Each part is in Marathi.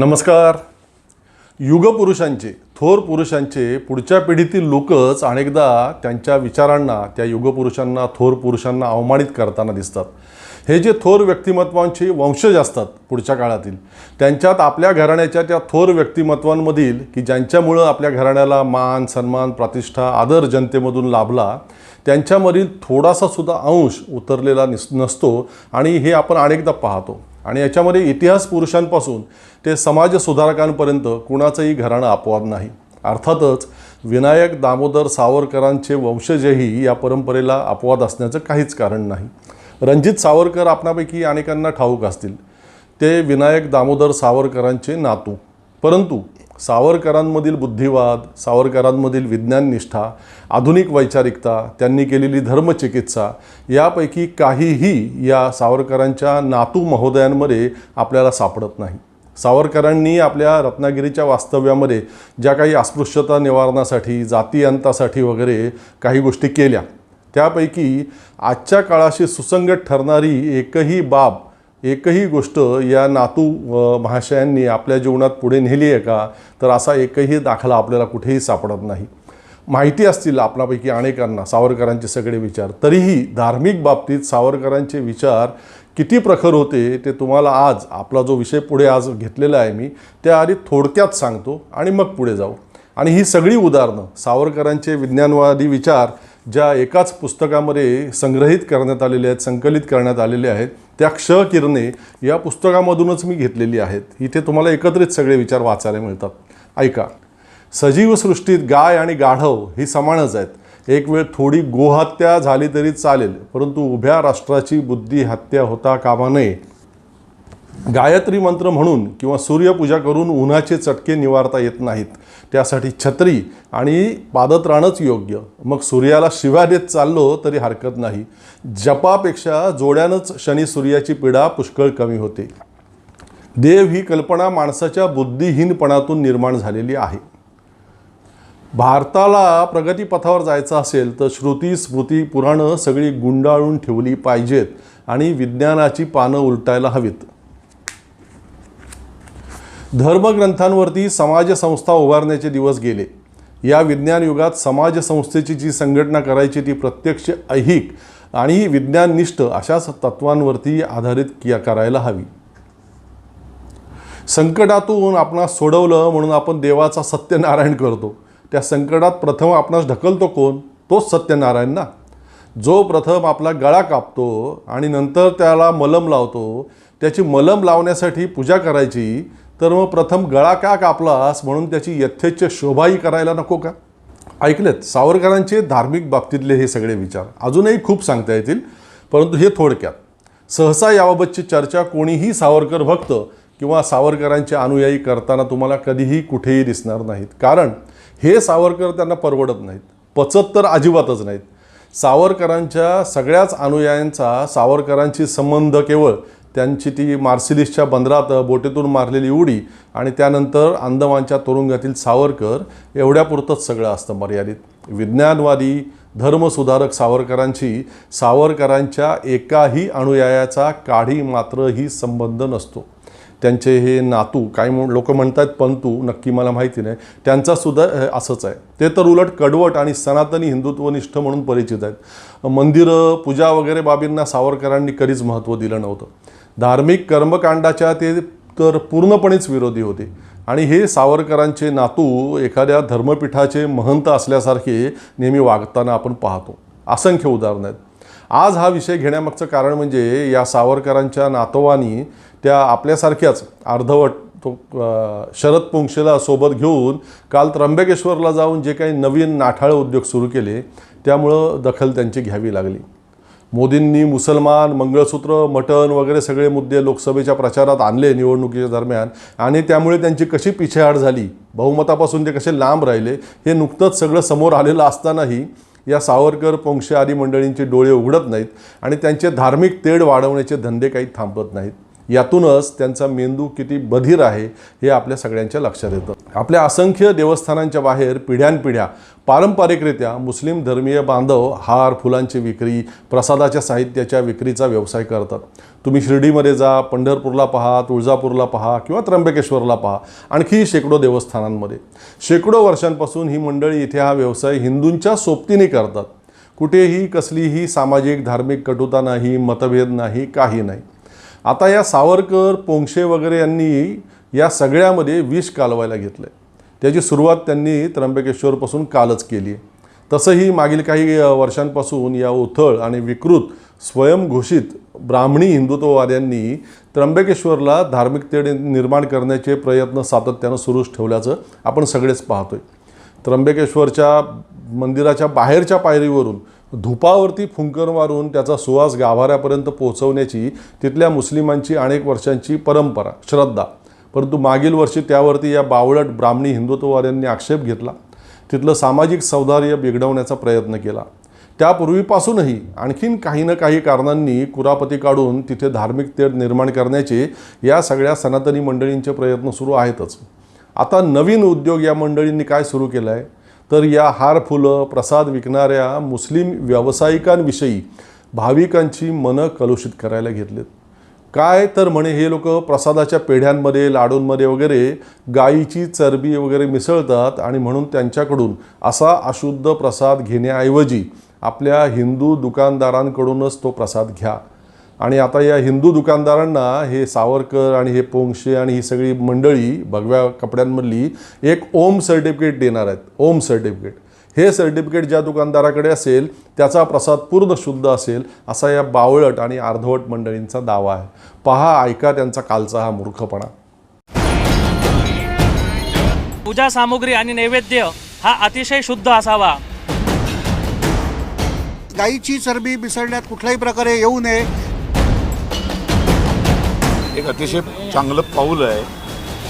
नमस्कार. युगपुरुषांचे थोर पुरुषांचे पुढच्या पिढीतील लोकच अनेकदा त्यांच्या विचारांना त्या युगपुरुषांना थोर पुरुषांना अवमानित करताना दिसतात. हे जे थोर व्यक्तिमत्वांचे वंशज असतात पुढच्या काळातील त्यांच्यात आपल्या घराण्याच्या त्या थोर व्यक्तिमत्वांमधील की ज्यांच्यामुळं आपल्या घराण्याला मान सन्मान प्रतिष्ठा आदर जनतेमधून लाभला त्यांच्यामधील थोडासा सुद्धा अंश उतरलेला निस नसतो आणि हे आपण अनेकदा पाहतो. आणि याच्यामध्ये इतिहास पुरुषांपासून ते समाज सुधारकांपर्यंत कुणाचंही घराणं अपवाद नाही. अर्थातच विनायक दामोदर सावरकरांचे वंशजही या परंपरेला अपवाद असण्याचं काहीच कारण नाही. रणजित सावरकर आपणापैकी अनेकांना ठाऊक असतील. ते विनायक दामोदर सावरकरांचे नातू. परंतु सावरकरांमधील बुद्धिवाद सावरकरांमधील विज्ञाननिष्ठा आधुनिक वैचारिकता त्यांनी केलेली धर्मचिकित्सा यापैकी काहीही या सावरकरांच्या नातू महोदयांमध्ये आपल्याला सापडत नाही. सावरकरांनी आपल्या रत्नागिरीच्या वास्तव्यामध्ये ज्या काही अस्पृश्यता निवारणासाठी जातीयंतासाठी वगैरे काही गोष्टी केल्या त्यापैकी आजच्या काळाशी सुसंगत ठरणारी एकही बाब एकही गोष्ट या नातू महाशयांनी आपल्या जीवनात पुढे नेली आहे का तर असा एकही दाखला आपल्याला कुठेही सापडत नाही. माहिती असतील आपणापैकी अनेकांना सावरकरांचे सगळे विचार. तरीही धार्मिक बाबतीत सावरकरांचे विचार किती प्रखर होते ते तुम्हाला आज आपला जो विषय पुढे आज घेतलेला आहे मी त्या आधी थोडक्यात सांगतो आणि मग पुढे जाऊ. आणि ही सगळी उदाहरणं सावरकरांचे विज्ञानवादी विचार ज्या एकाच पुस्तकामध्ये संग्रहित करण्यात आलेले आहेत संकलित करण्यात आलेले आहेत त्या क्ष किरणे या पुस्तकामधूनच मी घेतलेली आहेत. इथे तुम्हाला एकत्रित सगळे विचार वाचायला मिळतात. ऐका. सजीव सृष्टीत गाय आणि गाढव ही समानच आहेत. एक वेळ थोडी गोहत्या झाली तरी चालेल परंतु उभ्या राष्ट्राची बुद्धी हत्या होता कामा नये. गायत्री मंत्र म्हणून किंवा सूर्यपूजा करून उन्हाचे चटके निवारता येत नाहीत. त्यासाठी छत्री आणि पादत्राणच योग्य. मग सूर्याला शिव्या देत चाललो तरी हरकत नाही. जपापेक्षा जोड्यानंच शनी सूर्याची पीडा पुष्कळ कमी होते. देव ही कल्पना माणसाच्या बुद्धिहीनपणातून निर्माण झालेली आहे. भारताला प्रगतीपथावर जायचं असेल तर श्रुती स्मृती पुराणं सगळी गुंडाळून ठेवली पाहिजेत आणि विज्ञानाची पानं उलटायला हवीत. धर्मग्रंथांवरती समाजसंस्था उभारण्याचे दिवस गेले. या विज्ञान युगात समाजसंस्थेची जी संघटना करायची ती प्रत्यक्ष ऐहिक आणि विज्ञाननिष्ठ अशाच तत्वांवरती आधारित किया करायला हवी. संकटातून आपणास सोडवलं म्हणून आपण देवाचा सत्यनारायण करतो. त्या संकटात प्रथम आपणास ढकलतो कोण? तोच सत्यनारायण ना. जो प्रथम आपला गळा कापतो आणि नंतर त्याला मलम लावतो त्याची मलम लावण्यासाठी पूजा करायची तर मग प्रथम गळा का कापलास म्हणून त्याची यथेच्छ शोभाही करायला नको का? ऐकलेत सावरकरांचे धार्मिक बाबतीतले हे सगळे विचार अजूनही खूप सांगता येतील परंतु हे थोडक्यात. सहसा याबाबतची चर्चा कोणीही सावरकर भक्त किंवा सावरकरांचे अनुयायी करताना तुम्हाला कधीही कुठेही दिसणार नाहीत. कारण हे सावरकर त्यांना परवडत नाहीत पचत तर अजिबातच नाहीत. सावरकरांच्या सगळ्याच अनुयायांचा सावरकरांशी संबंध केवळ त्यांची ती मार्सिलिसच्या बंदरात बोटीतून मारलेली उडी आणि त्यानंतर अंदमानच्या तुरुंगातील सावरकर एवढ्यापुरतंच सगळं असतं मर्यादित. विज्ञानवादी धर्मसुधारक सावरकरांची सावरकरांच्या एकाही अनुयायाचा काढी मात्रही संबंध नसतो. त्यांचे हे नातू काही लोक म्हणतात पंतू नक्की मला माहिती नाही त्यांचा सुद्धा असंच आहे. ते तर उलट कडवट आणि सनातनी हिंदुत्वनिष्ठ म्हणून परिचित आहेत. मंदिरं पूजा वगैरे बाबींना सावरकरांनी कधीच महत्त्व दिलं नव्हतं. धार्मिक कर्मकांडाच्या ते तर पूर्णपणेच विरोधी होते. आणि हे सावरकरांचे नातू एखाद्या धर्मपीठाचे महंत असल्यासारखे नेहमी वागताना आपण पाहतो. असंख्य उदाहरणं आहेत. आज हा विषय घेण्यामागचं कारण म्हणजे या सावरकरांच्या नातवानी त्या आपल्यासारख्याच अर्धवट तो शरद पुंक्षेला सोबत घेऊन काल त्र्यंबकेश्वरला जाऊन जे काही नवीन नाठाळ उद्योग सुरू केले त्यामुळं दखल त्यांची घ्यावी लागली. मोदींनी मुसलमान मंगळसूत्र मटण वगैरे सगळे मुद्दे लोकसभेच्या प्रचारात आणले निवडणुकीच्या दरम्यान आणि त्यामुळे त्यांची कशी पिछेहाट झाली? बहुमतापासून ते कसे लांब राहिले? हे नुकतंच सगळं समोर आलेलं असतानाही या सावरकर पोंक्षे आदी मंडळींचे डोळे उघडत नाहीत आणि त्यांचे धार्मिक तेढ वाढवण्याचे धंदे काही थांबत नाहीत. यातूनच त्यांचा मेंदू किती बधीर आहे हे आपल्या सगळ्यांच्या लक्षात येतं. आपल्या असंख्य देवस्थानांच्या बाहेर पिढ्यानपिढ्या पारंपरिकरित्या मुस्लिम धर्मीय बांधव हार फुलांची विक्री प्रसादाच्या साहित्याच्या विक्रीचा व्यवसाय करतात. तुम्ही शिर्डीमध्ये जा पंढरपूरला पहा तुळजापूरला पहा किंवा त्र्यंबकेश्वरला पहा आणखी शेकडो देवस्थानांमध्ये. शेकडो वर्षांपासून ही मंडळी इथे हा व्यवसाय हिंदूंच्या सोबतीने करतात. कुठेही कसलीही सामाजिक धार्मिक कटुता नाही मतभेद नाही काही नाही. आता या सावरकर पोंक्षे वगैरे यांनी या सगळ्यामध्ये विष कालवायला घेतलं आहे त्याची सुरुवात त्यांनी त्र्यंबकेश्वरपासून कालच केली आहे तसंही मागील काही वर्षांपासून या उथळ आणि विकृत स्वयंघोषित ब्राह्मणी हिंदुत्ववाद्यांनी त्र्यंबकेश्वरला धार्मिकतेने निर्माण करण्याचे प्रयत्न सातत्यानं सुरूच ठेवल्याचं आपण सगळेच पाहतोय. त्र्यंबकेश्वरच्या मंदिराच्या बाहेरच्या पायरीवरून धुपावरती फुंकर मारून त्याचा सुवास गाभाऱ्यापर्यंत पोहोचवण्याची तिथल्या मुस्लिमांची अनेक वर्षांची परंपरा श्रद्धा. परंतु मागील वर्षी त्यावरती या बावळट ब्राह्मणी हिंदुत्ववाद्यांनी आक्षेप घेतला. तिथलं सामाजिक सौधार्य बिघडवण्याचा प्रयत्न केला. त्यापूर्वीपासूनही आणखीन काही ना काही कारणांनी कुरापती काढून तिथे धार्मिक तेढ निर्माण करण्याचे या सगळ्या सनातनी मंडळींचे प्रयत्न सुरू आहेतच. आता नवीन उद्योग या मंडळींनी काय सुरू केलं आहे तर या हार फुलं प्रसाद विकणाऱ्या मुस्लिम व्यावसायिकांविषयी भाविकांची मनं कलुषित करायला घेतलेत. काय तर म्हणे हे लोक प्रसादाच्या पेढ्यांमध्ये लाडूंमध्ये वगैरे गायीची चरबी वगैरे मिसळतात आणि म्हणून त्यांच्याकडून असा अशुद्ध प्रसाद घेण्याऐवजी आपल्या हिंदू दुकानदारांकडूनच तो प्रसाद घ्या. आणि आता या हिंदू दुकानदारांना हे सावरकर आणि हे पोंक्षे आणि ही सगळी मंडळी भगव्या कपड्यांमधली एक ओम सर्टिफिकेट देणार आहेत. ओम सर्टिफिकेट. हे सर्टिफिकेट ज्या दुकानदाराकडे असेल त्याचा प्रसाद पूर्ण शुद्ध असेल असा या बावळट आणि अर्धवट मंडळींचा दावा आहे. पहा ऐका त्यांचा कालचा हा मूर्खपणा. पूजा सामुग्री आणि नैवेद्य हा अतिशय शुद्ध असावा. गाईची चरबी मिसळण्यात कुठल्याही प्रकारे येऊ नये. अतिशय चांगलं पाऊल आहे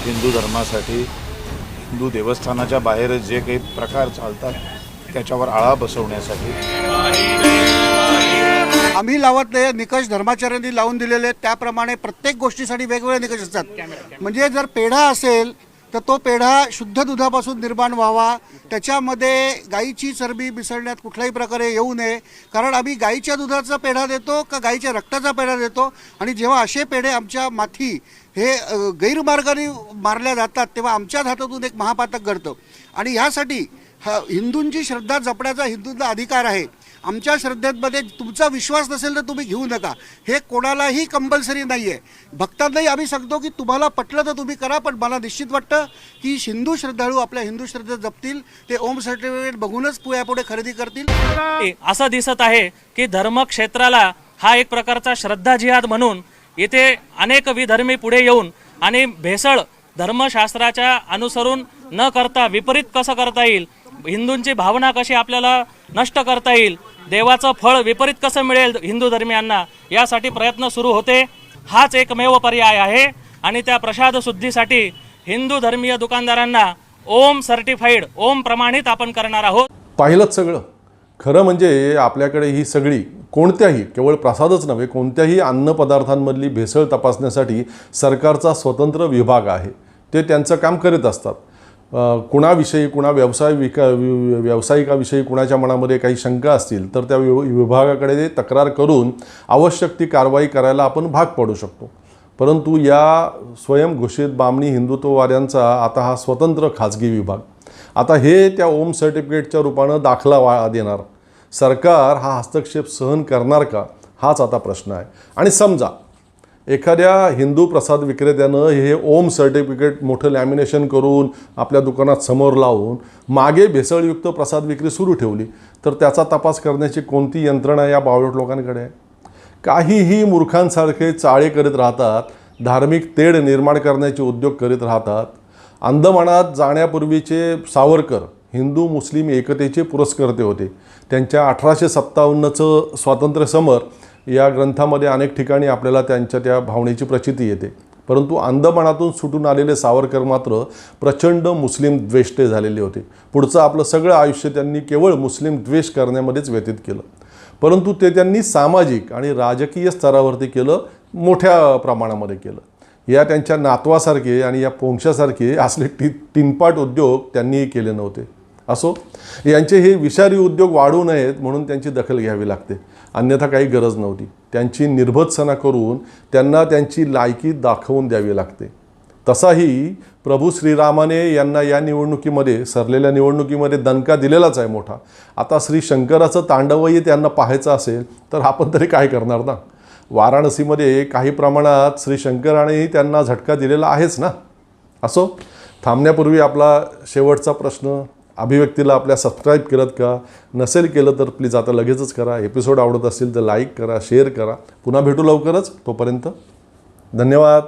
हिंदू धर्मासाठी. हिंदू देवस्थानाच्या बाहेर जे काही प्रकार चालतात त्याच्यावर आळा बसवण्यासाठी. आम्ही लावत नाही निकष धर्माचार्यांनी लावून दिलेले आहेत. त्याप्रमाणे प्रत्येक गोष्टीसाठी वेगवेगळे निकष असतात. म्हणजे जर पेढा असेल तर तो पेढा शुद्ध दुधापासून निर्माण व्हावा. त्याच्यामध्ये गाईची चरबी मिसळण्यात कुठल्याही प्रकारे येऊ नये. कारण आम्ही गाईच्या दुधाचा पेढा देतो का गाईच्या रक्ताचा पेढा देतो? आणि जेव्हा असे पेढे आमच्या माथी हे गैरमार्गाने मारल्या जातात तेव्हा आमच्याच हातातून एक महापातक घडतं. आणि ह्यासाठी ह हिंदूंची श्रद्धा जपण्याचा हिंदूंचा अधिकार आहे. आमच्या श्रद्धेमध्ये तुमचा विश्वास नसेल तर तुम्ही घेऊ नका. हे कोणालाही कंपल्सरी नाही आहे भक्तांनाही आम्ही सांगतो की तुम्हाला पटलं तर तुम्ही करा पण मला निश्चित वाटतं की हिंदू श्रद्धाळू आपल्या हिंदू श्रद्धेत जपतील. ते ओम सर्टिफिकेट बघूनच पुढे खरेदी करतील. असं दिसत आहे की धर्मक्षेत्राला हा एक प्रकारचा श्रद्धा जिहाद म्हणून येथे अनेक विधर्मी पुढे येऊन आणि भेसळ धर्मशास्त्राच्या अनुसरून न करता विपरीत कसं करता येईल? हिंदूंची भावना कशी आपल्याला नष्ट करता येईल? देवाचं फळ विपरीत कसं मिळेल हिंदू धर्मियांना? यासाठी प्रयत्न सुरू होते. हाच एकमेव पर्याय आहे. आणि त्या प्रसाद शुद्धीसाठी हिंदू धर्मीय दुकानदारांना ओम सर्टिफाईड ओम प्रमाणित आपण करणार आहोत. पाहिलंच सगळं. खरं म्हणजे आपल्याकडे ही सगळी कोणत्याही केवळ प्रसादच नव्हे कोणत्याही अन्नपदार्थांमधली भेसळ तपासण्यासाठी सरकारचा स्वतंत्र विभाग आहे. ते त्यांचं काम करीत असतात. कुणाविषयी कुणा व्यवसाय विका वि- व्यावसायिकाविषयी कुणाच्या मनामध्ये काही शंका असतील तर त्या वि विभागाकडे तक्रार करून आवश्यक ती कारवाई करायला आपण भाग पडू शकतो. परंतु या स्वयंघोषित बामणी हिंदुत्ववाद्यांचा आता हा स्वतंत्र खाजगी विभाग. आता हे त्या ओम सर्टिफिकेटच्या रूपानं दाखला वा देणार. सरकार हा हस्तक्षेप सहन करणार का? हाच आता प्रश्न आहे. आणि समजा एखाद्या हिंदू प्रसाद विक्रेत्यानं हे ओम सर्टिफिकेट मोठं लॅमिनेशन करून आपल्या दुकानात समोर लावून मागे भेसळयुक्त प्रसाद विक्री सुरू ठेवली तर त्याचा तपास करण्याची कोणती यंत्रणा या बावळट लोकांकडे आहे? काहीही मूर्खांसारखे चाळे करीत राहतात धार्मिक तेढ निर्माण करण्याचे उद्योग करीत राहतात अंदमानात जाण्यापूर्वीचे सावरकर हिंदू मुस्लिम एकतेचे पुरस्कर्ते होते. त्यांच्या अठराशे सत्तावन्नचं स्वातंत्र्य समर या ग्रंथामध्ये अनेक ठिकाणी आपल्याला त्यांच्या त्या भावनेची प्रचिती येते. परंतु अंदमानातून सुटून आलेले सावरकर मात्र प्रचंड मुस्लिम द्वेष्टे झालेले होते. पुढचं आपलं सगळं आयुष्य त्यांनी केवळ मुस्लिम द्वेष करण्यामध्येच व्यतीत केलं. परंतु ते त्यांनी सामाजिक आणि राजकीय स्तरावरती केलं मोठ्या प्रमाणामध्ये केलं. या त्यांच्या नातवासारखे आणि या पोंशासारखे असले टि टिनपाट उद्योग त्यांनीही केले नव्हते. असो. यांचे हे विषारी उद्योग वाढू नयेत म्हणून त्यांची दखल घ्यावी लागते. अन्यथा काही गरज नव्हती. त्यांची निर्भत्सना करून त्यांना त्यांची लायकी दाखवून द्यावी लागते. तसाही प्रभू श्रीरामाने यांना या निवडणुकीमध्ये सरलेल्या निवडणुकीमध्ये दणका दिलेलाच आहे मोठा. आता श्री शंकराचं तांडवही त्यांना पाहायचं असेल तर आपण तरी काय करणार ना? वाराणसीमध्ये काही प्रमाणात श्री शंकरानेही त्यांना झटका दिलेला आहेच ना? असो. थांबण्यापूर्वी आपला शेवटचा प्रश्न अभिव्यक्तीला आपल्या सबस्क्राईब केलं का? नसेल केलं तर प्लीज आता लगेचच करा. एपिसोड आवडत असेल तर लाईक करा शेअर करा. पुन्हा भेटू लवकरच. तोपर्यंत धन्यवाद.